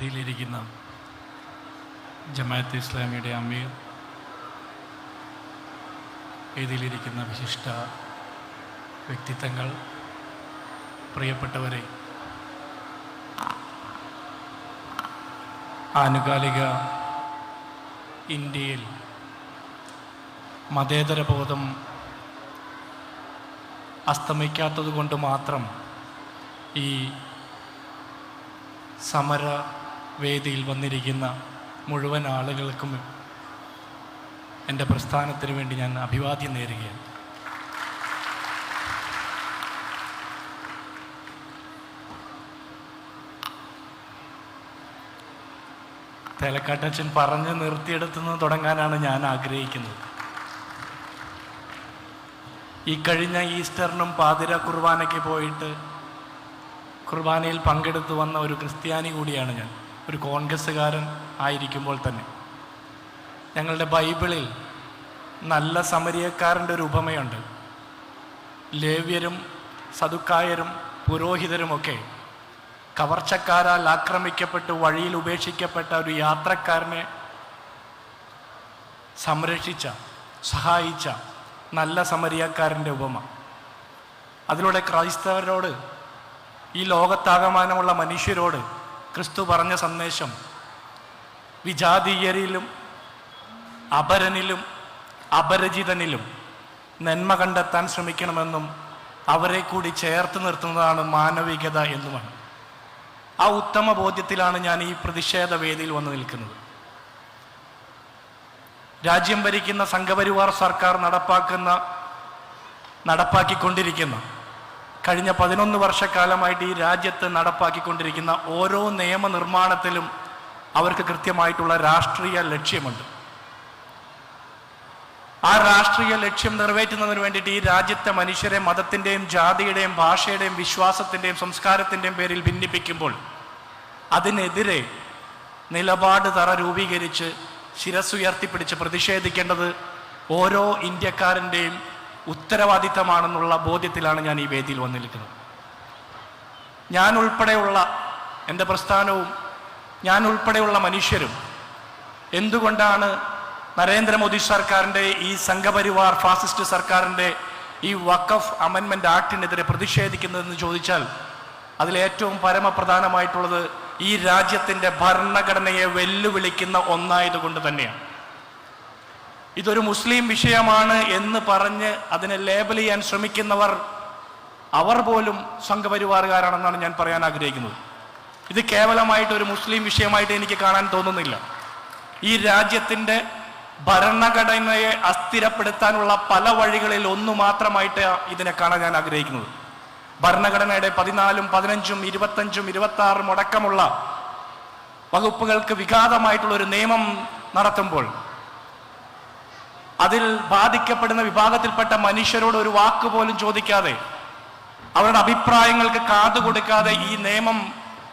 വേദിയിലിരിക്കുന്ന ജമാഅത്ത് ഇസ്ലാമിയുടെ അമീർ വേദിയിലിരിക്കുന്ന വിശിഷ്ട വ്യക്തിത്വങ്ങൾ പ്രിയപ്പെട്ടവരെ ആനുകാലിക ഇന്ത്യയിൽ മതേതര ബോധം അസ്തമിക്കാത്തത് കൊണ്ട് മാത്രം ഈ സമര വേദിയിൽ വന്നിരിക്കുന്ന മുഴുവൻ ആളുകൾക്കും എന്റെ പ്രസ്ഥാനത്തിന് വേണ്ടി ഞാൻ അഭിവാദ്യം നേരുകയാണ്. തേലക്കാട്ടച്ഛൻ പറഞ്ഞ് നിർത്തിയെടുത്തുനിന്ന് തുടങ്ങാനാണ് ഞാൻ ആഗ്രഹിക്കുന്നത്. ഈ കഴിഞ്ഞ ഈസ്റ്ററിനും പാതിര കുർബാനയ്ക്ക് പോയിട്ട് കുർബാനയിൽ പങ്കെടുത്തു വന്ന ഒരു ക്രിസ്ത്യാനി കൂടിയാണ് ഞാൻ. ഒരു കോൺഗ്രസ്സുകാരൻ ആയിരിക്കുമ്പോൾ തന്നെ. ഞങ്ങളുടെ ബൈബിളിൽ നല്ല സമരിയക്കാരന്റെ ഒരു ഉപമയുണ്ട്. ലേവ്യരും സതുക്കായരും പുരോഹിതരുമൊക്കെ കവർച്ചക്കാരാൽ ആക്രമിക്കപ്പെട്ട് വഴിയിൽ ഉപേക്ഷിക്കപ്പെട്ട ഒരു യാത്രക്കാരനെ സംരക്ഷിച്ച സഹായിച്ച നല്ല സമരിയക്കാരന്റെ ഉപമ. അതിലൂടെ ക്രൈസ്തവരോട് ഈ ലോകത്താകമാനമുള്ള മനുഷ്യരോട് ക്രിസ്തു പറഞ്ഞ സന്ദേശം വിജാതീയരിലും അപരനിലും അപരിചിതനിലും നന്മ കണ്ടെത്താൻ ശ്രമിക്കണമെന്നും അവരെ കൂടി ചേർത്ത് നിർത്തുന്നതാണ് മാനവികത എന്നുമാണ്. ആ ഉത്തമ ബോധ്യത്തിലാണ് ഞാൻ ഈ പ്രതിഷേധ വേദിയിൽ വന്നു നിൽക്കുന്നത്. രാജ്യം ഭരിക്കുന്ന സംഘപരിവാർ സർക്കാർ നടപ്പാക്കുന്ന നടപ്പാക്കിക്കൊണ്ടിരിക്കുന്ന കഴിഞ്ഞ പതിനൊന്ന് വർഷക്കാലമായിട്ട് ഈ രാജ്യത്ത് നടപ്പാക്കിക്കൊണ്ടിരിക്കുന്ന ഓരോ നിയമനിർമ്മാണത്തിലും അവർക്ക് കൃത്യമായിട്ടുള്ള രാഷ്ട്രീയ ലക്ഷ്യമുണ്ട്. ആ രാഷ്ട്രീയ ലക്ഷ്യം നിറവേറ്റുന്നതിന് വേണ്ടിയിട്ട് ഈ രാജ്യത്തെ മനുഷ്യരെ മതത്തിന്റെയും ജാതിയുടെയും ഭാഷയുടെയും വിശ്വാസത്തിന്റെയും സംസ്കാരത്തിന്റെയും പേരിൽ ഭിന്നിപ്പിക്കുമ്പോൾ അതിനെതിരെ നിലപാട് തറ രൂപീകരിച്ച് ശിരസ്സുയർത്തിപ്പിടിച്ച് പ്രതിഷേധിക്കേണ്ടത് ഓരോ ഇന്ത്യക്കാരന്റെയും ഉത്തരവാദിത്തമാണെന്നുള്ള ബോധ്യത്തിലാണ് ഞാൻ ഈ വേദിയിൽ വന്നിരിക്കുന്നത്. ഞാൻ ഉൾപ്പെടെയുള്ള എന്റെ പ്രസ്ഥാനവും ഞാൻ ഉൾപ്പെടെയുള്ള മനുഷ്യരും എന്തുകൊണ്ടാണ് നരേന്ദ്രമോദി സർക്കാരിന്റെ ഈ സംഘപരിവാർ ഫാസിസ്റ്റ് സർക്കാരിന്റെ ഈ വഖഫ് അമെൻമെന്റ് ആക്ടിനെതിരെ പ്രതിഷേധിക്കുന്നതെന്ന് ചോദിച്ചാൽ അതിലേറ്റവും പരമപ്രധാനമായിട്ടുള്ളത് ഈ രാജ്യത്തിന്റെ ഭരണഘടനയെ വെല്ലുവിളിക്കുന്ന ഒന്നായതുകൊണ്ട് തന്നെയാണ്. ഇതൊരു മുസ്ലിം വിഷയമാണ് എന്ന് പറഞ്ഞ് അതിനെ ലേബൽ ചെയ്യാൻ ശ്രമിക്കുന്നവർ അവർ പോലും സംഘപരിവാറുകാരാണെന്നാണ് ഞാൻ പറയാൻ ആഗ്രഹിക്കുന്നത്. ഇത് കേവലമായിട്ട് ഒരു മുസ്ലിം വിഷയമായിട്ട് എനിക്ക് കാണാൻ തോന്നുന്നില്ല. ഈ രാജ്യത്തിന്റെ ഭരണഘടനയെ അസ്ഥിരപ്പെടുത്താനുള്ള പല വഴികളിൽ ഒന്ന് മാത്രമായിട്ട് ഇതിനെ കാണാൻ ഞാൻ ആഗ്രഹിക്കുന്നത്. ഭരണഘടനയുടെ പതിനാലും പതിനഞ്ചും ഇരുപത്തഞ്ചും ഇരുപത്തി ആറും അടക്കമുള്ള വകുപ്പുകൾക്ക് വിഘാതമായിട്ടുള്ള ഒരു നിയമം നടത്തുമ്പോൾ അതിൽ ബാധിക്കപ്പെടുന്ന വിഭാഗത്തിൽപ്പെട്ട മനുഷ്യരോട് ഒരു വാക്ക് പോലും ചോദിക്കാതെ അവരുടെ അഭിപ്രായങ്ങൾക്ക് കാതു കൊടുക്കാതെ ഈ നിയമം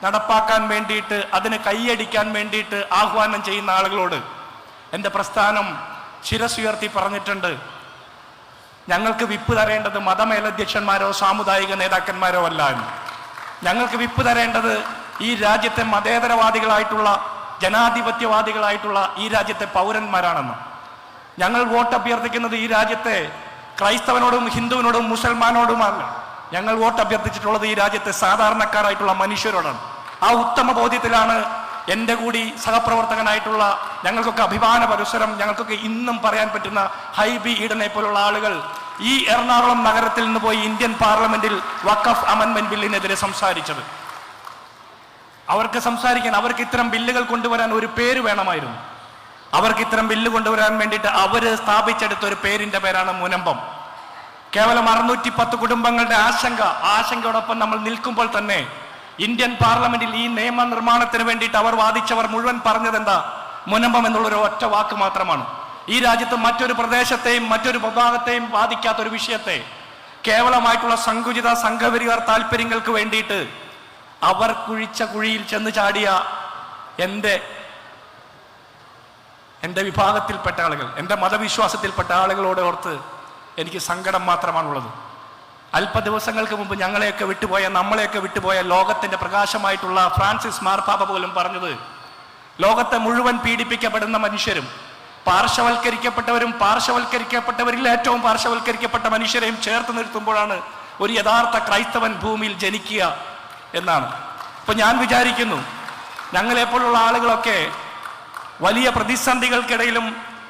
നടപ്പാക്കാൻ വേണ്ടിയിട്ട് അതിന് കൈയടിക്കാൻ വേണ്ടിയിട്ട് ആഹ്വാനം ചെയ്യുന്ന ആളുകളോട് എന്റെ പ്രസ്ഥാനം ശിരസുയർത്തി പറഞ്ഞിട്ടുണ്ട്. ഞങ്ങൾക്ക് വിപ്പ് തരേണ്ടത് മതമേലധ്യക്ഷന്മാരോ സാമുദായിക നേതാക്കന്മാരോ അല്ല എന്ന്. ഞങ്ങൾക്ക് വിപ്പ് തരേണ്ടത് ഈ രാജ്യത്തെ മതേതരവാദികളായിട്ടുള്ള ജനാധിപത്യവാദികളായിട്ടുള്ള ഈ രാജ്യത്തെ പൗരന്മാരാണെന്ന്. ഞങ്ങൾ വോട്ട് അഭ്യർത്ഥിക്കുന്നത് ഈ രാജ്യത്തെ ക്രൈസ്തവനോടും ഹിന്ദുവിനോടും മുസൽമാനോടുമല്ല ഞങ്ങൾ വോട്ട് അഭ്യർത്ഥിച്ചിട്ടുള്ളത് ഈ രാജ്യത്തെ സാധാരണക്കാരായിട്ടുള്ള മനുഷ്യരോടാണ്. ആ ഉത്തമ ബോധ്യത്തിലാണ് എന്റെ കൂടി സഹപ്രവർത്തകനായിട്ടുള്ള ഞങ്ങൾക്കൊക്കെ അഭിമാന പരിസരം ഞങ്ങൾക്കൊക്കെ ഇന്നും പറയാൻ പറ്റുന്ന ഹൈബി ഈഡനെ പോലുള്ള ആളുകൾ ഈ എറണാകുളം നഗരത്തിൽ നിന്ന് പോയി ഇന്ത്യൻ പാർലമെന്റിൽ വഖഫ് അമൻമെന്റ് ബില്ലിനെതിരെ സംസാരിച്ചത്. അവർക്ക് സംസാരിക്കാൻ അവർക്ക് ഇത്തരം ബില്ലുകൾ കൊണ്ടുവരാൻ ഒരു പേര് വേണമായിരുന്നു. അവർക്ക് ഇത്തരം ബില്ല് കൊണ്ടുവരാൻ വേണ്ടിയിട്ട് അവർ സ്ഥാപിച്ചെടുത്ത ഒരു പേരിന്റെ പേരാണ് മുനമ്പം. കേവലം അറുന്നൂറ്റി പത്ത് കുടുംബങ്ങളുടെ ആശങ്ക ആശങ്കയോടൊപ്പം നമ്മൾ നിൽക്കുമ്പോൾ തന്നെ ഇന്ത്യൻ പാർലമെന്റിൽ ഈ നിയമ നിർമ്മാണത്തിന് വേണ്ടിയിട്ട് അവർ വാദിച്ചവർ മുഴുവൻ പറഞ്ഞത് എന്താ? മുനമ്പം എന്നുള്ള ഒരു ഒറ്റ വാക്ക് മാത്രമാണ്. ഈ രാജ്യത്ത് മറ്റൊരു പ്രദേശത്തെയും മറ്റൊരു വിഭാഗത്തെയും ബാധിക്കാത്ത ഒരു വിഷയത്തെ കേവലമായിട്ടുള്ള സങ്കുചിത സംഘപരിവാർ താല്പര്യങ്ങൾക്ക് വേണ്ടിയിട്ട് അവർ കുഴിച്ച കുഴിയിൽ ചെന്ന് ചാടിയ എന്റെ എന്റെ വിഭാഗത്തിൽപ്പെട്ട ആളുകൾ എന്റെ മതവിശ്വാസത്തിൽപ്പെട്ട ആളുകളോട് ഓർത്ത് എനിക്ക് സങ്കടം മാത്രമാണുള്ളത്. അല്പ ദിവസങ്ങൾക്ക് മുമ്പ് ഞങ്ങളെയൊക്കെ വിട്ടുപോയ നമ്മളെയൊക്കെ വിട്ടുപോയ ലോകത്തിന്റെ പ്രകാശമായിട്ടുള്ള ഫ്രാൻസിസ് മാർപ്പാപ്പ പോലും പറഞ്ഞത് ലോകത്തെ മുഴുവൻ പീഡിപ്പിക്കപ്പെടുന്ന മനുഷ്യരും പാർശ്വവൽക്കരിക്കപ്പെട്ടവരും പാർശ്വവൽക്കരിക്കപ്പെട്ടവരിൽ ഏറ്റവും പാർശ്വവൽക്കരിക്കപ്പെട്ട മനുഷ്യരെയും ചേർത്ത് നിർത്തുമ്പോഴാണ് ഒരു യഥാർത്ഥ ക്രൈസ്തവൻ ഭൂമിയിൽ ജനിക്കുക എന്നാണ്. അപ്പോൾ ഞാൻ വിചാരിക്കുന്നു ഞങ്ങളെപ്പോലുള്ള ആളുകളൊക്കെ വലിയ പ്രതിസന്ധികൾക്കിടയിലും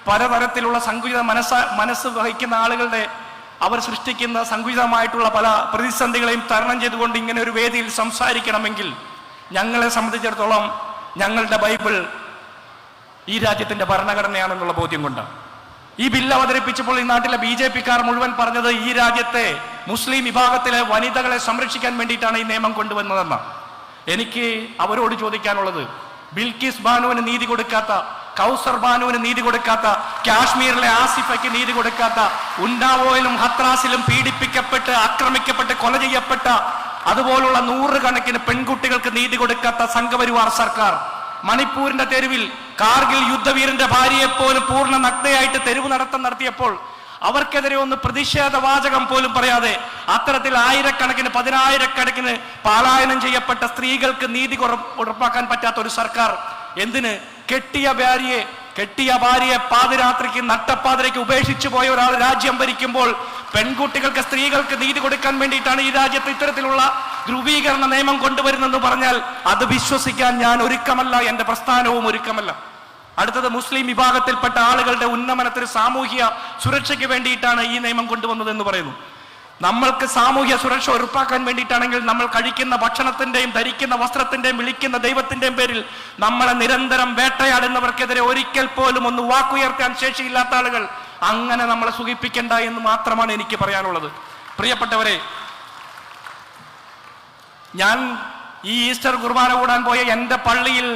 പലതരത്തിലുള്ള സങ്കുചിത മനസ്സ മനസ്സ് വഹിക്കുന്ന ആളുകളുടെ അവർ സൃഷ്ടിക്കുന്ന സങ്കുചിതമായിട്ടുള്ള പല പ്രതിസന്ധികളെയും തരണം ചെയ്തുകൊണ്ട് ഇങ്ങനെ ഒരു വേദിയിൽ സംസാരിക്കണമെങ്കിൽ ഞങ്ങളെ സംബന്ധിച്ചിടത്തോളം ഞങ്ങളുടെ ബൈബിൾ ഈ രാജ്യത്തിന്റെ ഭരണഘടനയാണെന്നുള്ള ബോധ്യം കൊണ്ട് ഈ ബില്ല് അവതരിപ്പിച്ചപ്പോൾ ഈ നാട്ടിലെ ബി ജെ പിക്കാർ മുഴുവൻ പറഞ്ഞത് ഈ രാജ്യത്തെ മുസ്ലിം വിഭാഗത്തിലെ വനിതകളെ സംരക്ഷിക്കാൻ വേണ്ടിയിട്ടാണ് ഈ നിയമം കൊണ്ടുവന്നതെന്ന് എനിക്ക് അവരോട് ചോദിക്കാനുള്ളത് ബിൽക്കിസ് ബാനുവിന് നീതി കൊടുക്കാത്ത കൗസർ ബാനുവിന് നീതി കൊടുക്കാത്ത കാശ്മീരിലെ ആസിഫയ്ക്ക് നീതി കൊടുക്കാത്ത ഉന്നാവോയിലും ഹത്രാസിലും പീഡിപ്പിക്കപ്പെട്ട് ആക്രമിക്കപ്പെട്ട് കൊല ചെയ്യപ്പെട്ട അതുപോലുള്ള നൂറുകണക്കിന് പെൺകുട്ടികൾക്ക് നീതി കൊടുക്കാത്ത സംഘപരിവാർ സർക്കാർ. മണിപ്പൂരിന്റെ തെരുവിൽ കാർഗിൽ യുദ്ധവീരന്റെ ഭാര്യയെപ്പോലും പൂർണ നഗ്നയായിട്ട് തെരുവ് നടത്തം നടത്തിയപ്പോൾ അവർക്കെതിരെ ഒന്ന് പ്രതിഷേധ വാചകം പോലും പറയാതെ അത്തരത്തിൽ ആയിരക്കണക്കിന് പതിനായിരക്കണക്കിന് പാലായനം ചെയ്യപ്പെട്ട സ്ത്രീകൾക്ക് നീതി ഉറപ്പാക്കാൻ പറ്റാത്ത ഒരു സർക്കാർ എന്തിന്? കെട്ടിയ ഭാര്യയെ കെട്ടിയ ഭാര്യയെ പാതിരാത്രിക്ക് നട്ടപ്പാതിരയ്ക്ക് ഉപേക്ഷിച്ചു പോയ ഒരാൾ രാജ്യം ഭരിക്കുമ്പോൾ പെൺകുട്ടികൾക്ക് സ്ത്രീകൾക്ക് നീതി കൊടുക്കാൻ വേണ്ടിയിട്ടാണ് ഈ രാജ്യത്ത് ഇത്തരത്തിലുള്ള ധ്രുവീകരണ നിയമം കൊണ്ടുവരുന്നെന്ന് പറഞ്ഞാൽ അത് വിശ്വസിക്കാൻ ഞാൻ ഒരുക്കമല്ല എന്റെ പ്രസ്ഥാനവും ഒരുക്കമല്ല. അടുത്തത് മുസ്ലിം വിഭാഗത്തിൽപ്പെട്ട ആളുകളുടെ ഉന്നമനത്തിന് സാമൂഹ്യ സുരക്ഷയ്ക്ക് വേണ്ടിയിട്ടാണ് ഈ നിയമം കൊണ്ടുവന്നതെന്ന് പറയുന്നു. നമ്മൾക്ക് സാമൂഹ്യ സുരക്ഷ ഉറപ്പാക്കാൻ വേണ്ടിയിട്ടാണെങ്കിൽ നമ്മൾ കഴിക്കുന്ന ഭക്ഷണത്തിന്റെയും ധരിക്കുന്ന വസ്ത്രത്തിന്റെയും വിളിക്കുന്ന ദൈവത്തിന്റെയും പേരിൽ നമ്മളെ നിരന്തരം വേട്ടയാടുന്നവർക്കെതിരെ ഒരിക്കൽ പോലും ഒന്ന് വാക്കുയർത്താൻ ശേഷിയില്ലാത്ത ആളുകൾ അങ്ങനെ നമ്മളെ സുഖിപ്പിക്കണ്ട എന്ന് മാത്രമാണ് എനിക്ക് പറയാനുള്ളത്. പ്രിയപ്പെട്ടവരെ ഞാൻ ഈ ഈസ്റ്റർ കുർബാന കൂടാൻ പോയ എന്റെ പള്ളിയിൽ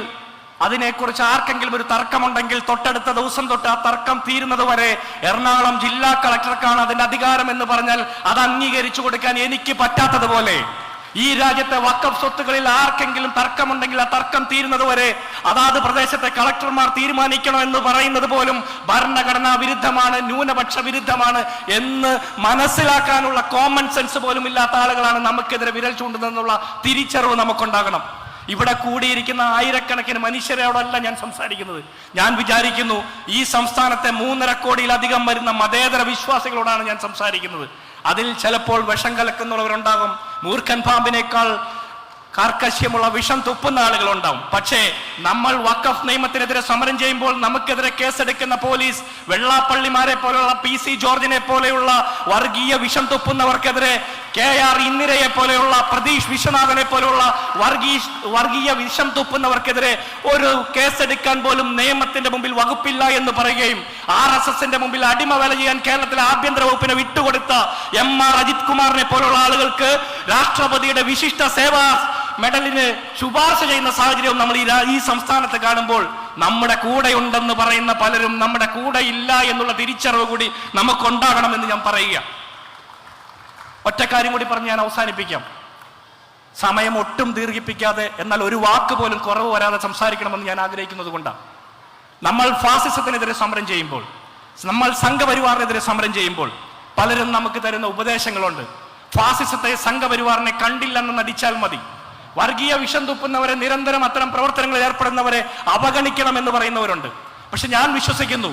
അതിനെക്കുറിച്ച് ആർക്കെങ്കിലും ഒരു തർക്കമുണ്ടെങ്കിൽ തൊട്ടടുത്ത ദിവസം തൊട്ട് ആ തർക്കം തീരുന്നത് വരെ എറണാകുളം ജില്ലാ കളക്ടർക്കാണ് അതിന്റെ അധികാരം എന്ന് പറഞ്ഞാൽ അത് അംഗീകരിച്ചു കൊടുക്കാൻ എനിക്ക് പറ്റാത്തതുപോലെ. ഈ രാജ്യത്തെ വക്കഫ് സ്വത്തുകളിൽ ആർക്കെങ്കിലും തർക്കമുണ്ടെങ്കിൽ ആ തർക്കം തീരുന്നത് വരെ അതാത് പ്രദേശത്തെ കളക്ടർമാർ തീരുമാനിക്കണം എന്ന് പറയുന്നത് പോലും ഭരണഘടനാ വിരുദ്ധമാണ് ന്യൂനപക്ഷ വിരുദ്ധമാണ് എന്ന് മനസ്സിലാക്കാനുള്ള കോമൺ സെൻസ് പോലും ഇല്ലാത്ത ആളുകളാണ് നമുക്കെതിരെ വിരൽ ചൂണ്ടുന്നതെന്നുള്ള തിരിച്ചറിവ് നമുക്കുണ്ടാകണം. ഇവിടെ കൂടിയിരിക്കുന്ന ആയിരക്കണക്കിന് മനുഷ്യരോടല്ല ഞാൻ സംസാരിക്കുന്നത്. ഞാൻ വിചാരിക്കുന്നു ഈ സംസ്ഥാനത്തെ മൂന്നര കോടിയിലധികം വരുന്ന മതേതര വിശ്വാസികളോടാണ് ഞാൻ സംസാരിക്കുന്നത്. അതിൽ ചിലപ്പോൾ വിഷം കലക്കുന്നവരുണ്ടാകും. മൂർഖൻ പാമ്പിനേക്കാൾ കാർക്കശ്യമുള്ള വിഷം തുപ്പുന്ന ആളുകളുണ്ടാവും. പക്ഷേ നമ്മൾ വക്കഫ് നിയമത്തിനെതിരെ സമരം ചെയ്യുമ്പോൾ നമുക്കെതിരെ കേസെടുക്കുന്ന പോലീസ് വെള്ളാപ്പള്ളിമാരെ പോലെയുള്ള പി സി ജോർജിനെ പോലെയുള്ള വർഗീയ വിഷം തുപ്പുന്നവർക്കെതിരെ കെ ആർ ഇന്ദിരയെ പോലെയുള്ള പ്രതീഷ് വിശ്വനാഥനെ പോലെയുള്ള വർഗീയ വർഗീയ വിഷം തുപ്പുന്നവർക്കെതിരെ ഒരു കേസെടുക്കാൻ പോലും നിയമത്തിന്റെ മുമ്പിൽ വകുപ്പില്ല എന്ന് പറയുകയും ആർ എസ് എസിന്റെ മുമ്പിൽ അടിമ ചെയ്യാൻ കേരളത്തിലെ ആഭ്യന്തര വകുപ്പിനെ വിട്ടുകൊടുത്ത എം ആർ അജിത് കുമാറിനെ പോലുള്ള ആളുകൾക്ക് രാഷ്ട്രപതിയുടെ വിശിഷ്ട സേവാ മെഡലിന് ശുപാർശ ചെയ്യുന്ന സാഹചര്യവും നമ്മൾ ഈ സംസ്ഥാനത്ത് കാണുമ്പോൾ നമ്മുടെ കൂടെ ഉണ്ടെന്ന് പറയുന്ന പലരും നമ്മുടെ കൂടെ ഇല്ല എന്നുള്ള തിരിച്ചറിവ് കൂടി നമുക്കുണ്ടാകണമെന്ന് ഞാൻ പറയുക. ഒറ്റക്കാര്യം കൂടി പറഞ്ഞ് ഞാൻ അവസാനിപ്പിക്കാം. സമയം ഒട്ടും ദീർഘിപ്പിക്കാതെ എന്നാൽ ഒരു വാക്ക് പോലും കുറവ് വരാതെ സംസാരിക്കണമെന്ന് ഞാൻ ആഗ്രഹിക്കുന്നത് കൊണ്ടാണ് നമ്മൾ ഫാസിസത്തിനെതിരെ സമരം ചെയ്യുമ്പോൾ നമ്മൾ സംഘപരിവാറിനെതിരെ സമരം ചെയ്യുമ്പോൾ പലരും നമുക്ക് തരുന്ന ഉപദേശങ്ങളുണ്ട്. ഫാസിസത്തെ സംഘപരിവാറിനെ കണ്ടില്ലെന്ന് നടിച്ചാൽ മതി. വർഗീയ വിഷം തുപ്പുന്നവരെ നിരന്തരം അത്തരം പ്രവർത്തനങ്ങളിൽ ഏർപ്പെടുന്നവരെ അവഗണിക്കണം എന്ന് പറയുന്നവരുണ്ട്. പക്ഷെ ഞാൻ വിശ്വസിക്കുന്നു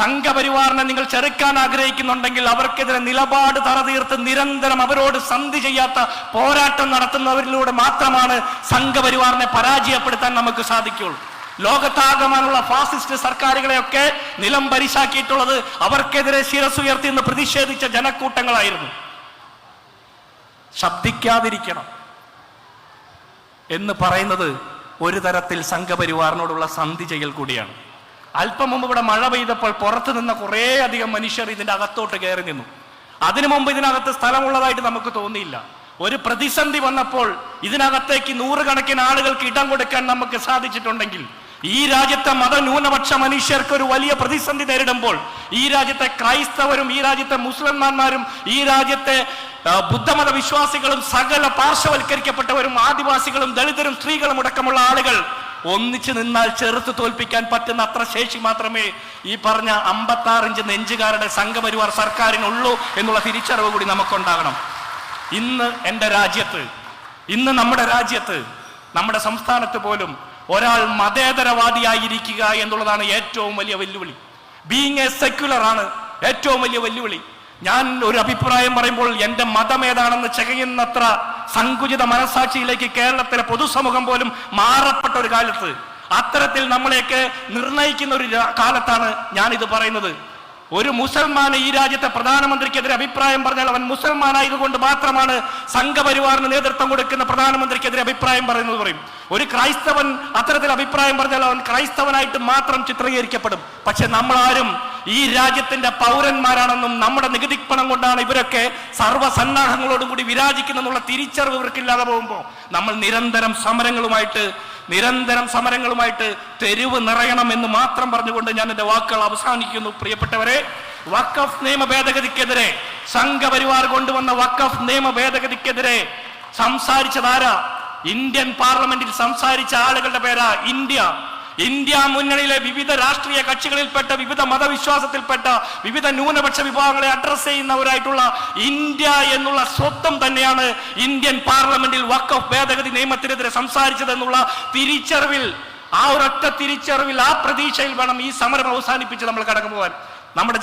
സംഘപരിവാറിനെ നിങ്ങൾ ചെറുക്കാൻ ആഗ്രഹിക്കുന്നുണ്ടെങ്കിൽ അവർക്കെതിരെ നിലപാട് തറതീർത്ത് നിരന്തരം അവരോട് സന്ധി ചെയ്യാത്ത പോരാട്ടം നടത്തുന്നവരിലൂടെ മാത്രമാണ് സംഘപരിവാറിനെ പരാജയപ്പെടുത്താൻ നമുക്ക് സാധിക്കുള്ളൂ ലോകത്താകമാനുള്ള ഫാസിസ്റ്റ് സർക്കാരുകളെയൊക്കെ നിലം പരിശാക്കിയിട്ടുള്ളത് അവർക്കെതിരെ ശിരസുയർത്തി എന്ന് പ്രതിഷേധിച്ച ജനക്കൂട്ടങ്ങളായിരുന്നു. ശബ്ദിക്കാതിരിക്കണം. എന്ന് പറയുന്നത് ഒരു തരത്തിൽ സംഘപരിവാറിനോടുള്ള സന്ധി ചെയ്യൽ കൂടിയാണ്. അല്പം മുമ്പ് ഇവിടെ മഴ പെയ്തപ്പോൾ പുറത്തു നിന്ന കുറേ അധികം മനുഷ്യർ ഇതിന്റെ അകത്തോട്ട് കയറി നിന്നു. അതിനു മുമ്പ് ഇതിനകത്ത് സ്ഥലമുള്ളതായിട്ട് നമുക്ക് തോന്നിയില്ല. ഒരു പ്രതിസന്ധി വന്നപ്പോൾ ഇതിനകത്തേക്ക് നൂറുകണക്കിന് ആളുകൾക്ക് ഇടം കൊടുക്കാൻ നമുക്ക് സാധിച്ചിട്ടുണ്ടെങ്കിൽ ഈ രാജ്യത്തെ മതന്യൂനപക്ഷ മനുഷ്യർക്ക് ഒരു വലിയ പ്രതിസന്ധി നേരിടുമ്പോൾ ഈ രാജ്യത്തെ ക്രൈസ്തവരും ഈ രാജ്യത്തെ മുസ്ലിംമാന്മാരും ഈ രാജ്യത്തെ ബുദ്ധമത വിശ്വാസികളും സകല പാർശ്വവൽക്കരിക്കപ്പെട്ടവരും ആദിവാസികളും ദളിതരും സ്ത്രീകളും അടക്കമുള്ള ആളുകൾ ഒന്നിച്ചു നിന്നാൽ ചെറുത്ത് തോൽപ്പിക്കാൻ പറ്റുന്ന അത്ര ശേഷി മാത്രമേ ഈ പറഞ്ഞ അമ്പത്തി ആറിഞ്ച് നെഞ്ചുകാരുടെ സംഘപരിവാർ സർക്കാരിനുള്ളൂ എന്നുള്ള തിരിച്ചറിവ് കൂടി നമുക്കുണ്ടാകണം. ഇന്ന് എന്റെ രാജ്യത്ത് ഇന്ന് നമ്മുടെ രാജ്യത്ത് നമ്മുടെ സംസ്ഥാനത്ത് പോലും ഒരാൾ മതേതരവാദിയായിരിക്കുക എന്നുള്ളതാണ് ഏറ്റവും വലിയ വെല്ലുവിളി. ബീങ് എ സെക്യുലർ ആണ് ഏറ്റവും വലിയ വെല്ലുവിളി. ഞാൻ ഒരു അഭിപ്രായം പറയുമ്പോൾ എന്റെ മതം ഏതാണെന്ന് ചെകയുന്നത്ര സങ്കുചിത മനസാക്ഷിയിലേക്ക് കേരളത്തിലെ പൊതുസമൂഹം പോലും മാറപ്പെട്ട ഒരു കാലത്ത് അത്തരത്തിൽ നമ്മളെയൊക്കെ നിർണയിക്കുന്ന ഒരു കാലത്താണ് ഞാൻ ഇത് പറയുന്നത്. ഒരു മുസൽമാൻ ഈ രാജ്യത്തെ പ്രധാനമന്ത്രിക്കെതിരെ അഭിപ്രായം പറഞ്ഞാൽ അവൻ മുസൽമാനായതുകൊണ്ട് മാത്രമാണ് സംഘപരിവാറിന് നേതൃത്വം കൊടുക്കുന്ന പ്രധാനമന്ത്രിക്കെതിരെ അഭിപ്രായം പറയുന്നത് പറയും. ഒരു ക്രൈസ്തവൻ അത്തരത്തിൽ അഭിപ്രായം പറഞ്ഞാൽ അവൻ ക്രൈസ്തവനായിട്ട് മാത്രം ചിത്രീകരിക്കപ്പെടും. പക്ഷെ നമ്മളാരും ഈ രാജ്യത്തിന്റെ പൗരന്മാരാണെന്നും നമ്മുടെ നികുതി പണം കൊണ്ടാണ് ഇവരൊക്കെ സർവസന്നാഹങ്ങളോടും കൂടി വിരാജിക്കുന്നെന്നുള്ള തിരിച്ചറിവ് ഇവർക്കില്ലാതെ പോകുമ്പോൾ നമ്മൾ നിരന്തരം സമരങ്ങളുമായിട്ട് നിരന്തരം സമരങ്ങളുമായിട്ട് തെരുവ് നിറയണം എന്ന് മാത്രം പറഞ്ഞുകൊണ്ട് ഞാൻ എന്റെ വാക്കുകൾ അവസാനിക്കുന്നു. പ്രിയപ്പെട്ടവരെ വക്കഫ് നിയമ ഭേദഗതിക്കെതിരെ സംഘപരിവാർ കൊണ്ടുവന്ന വക്കഫ് നിയമ ഭേദഗതിക്കെതിരെ സംസാരിച്ചതാരാ? ഇന്ത്യൻ പാർലമെന്റിൽ സംസാരിച്ച ആളുകളുടെ പേരാ ഇന്ത്യ. ഇന്ത്യ മുന്നണിയിലെ വിവിധ രാഷ്ട്രീയ കക്ഷികളിൽപ്പെട്ട വിവിധ മതവിശ്വാസത്തിൽപ്പെട്ട വിവിധ ന്യൂനപക്ഷ വിഭാഗങ്ങളെ അഡ്രസ് ചെയ്യുന്നവരായിട്ടുള്ള ഇന്ത്യ എന്നുള്ള സ്വത്വം തന്നെയാണ് ഇന്ത്യൻ പാർലമെന്റിൽ വഖഫ് ഭേദഗതി നിയമത്തിനെതിരെ സംസാരിച്ചതെന്നുള്ള തിരിച്ചറിവിൽ ആ ഒരൊറ്റ തിരിച്ചറിവിൽ ആ പ്രതീക്ഷയിൽ വേണം ഈ സമരം അവസാനിപ്പിച്ച് നമ്മൾ കടന്നു പോകാൻ നമ്മുടെ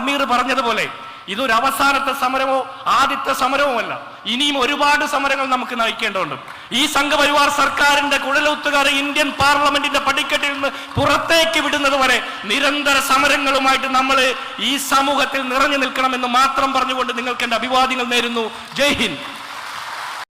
അമീർ പറഞ്ഞതുപോലെ ഇതൊരു അവസാനത്തെ സമരമോ ആദ്യത്തെ സമരവുമല്ല. ഇനിയും ഒരുപാട് സമരങ്ങൾ നമുക്ക് നയിക്കേണ്ടതുണ്ട്. ഈ സംഘപരിവാർ സർക്കാരിന്റെ കുഴലൂത്തുകാർ ഇന്ത്യൻ പാർലമെന്റിന്റെ പടിക്കെട്ടിൽ നിന്ന് പുറത്തേക്ക് വിടുന്നത് വരെ നിരന്തര സമരങ്ങളുമായിട്ട് നമ്മൾ ഈ സമൂഹത്തിൽ നിറഞ്ഞു നിൽക്കണമെന്ന് മാത്രം പറഞ്ഞുകൊണ്ട് നിങ്ങൾക്ക് എന്റെ അഭിവാദ്യങ്ങൾ നേരുന്നു. ജയ് ഹിന്ദ്.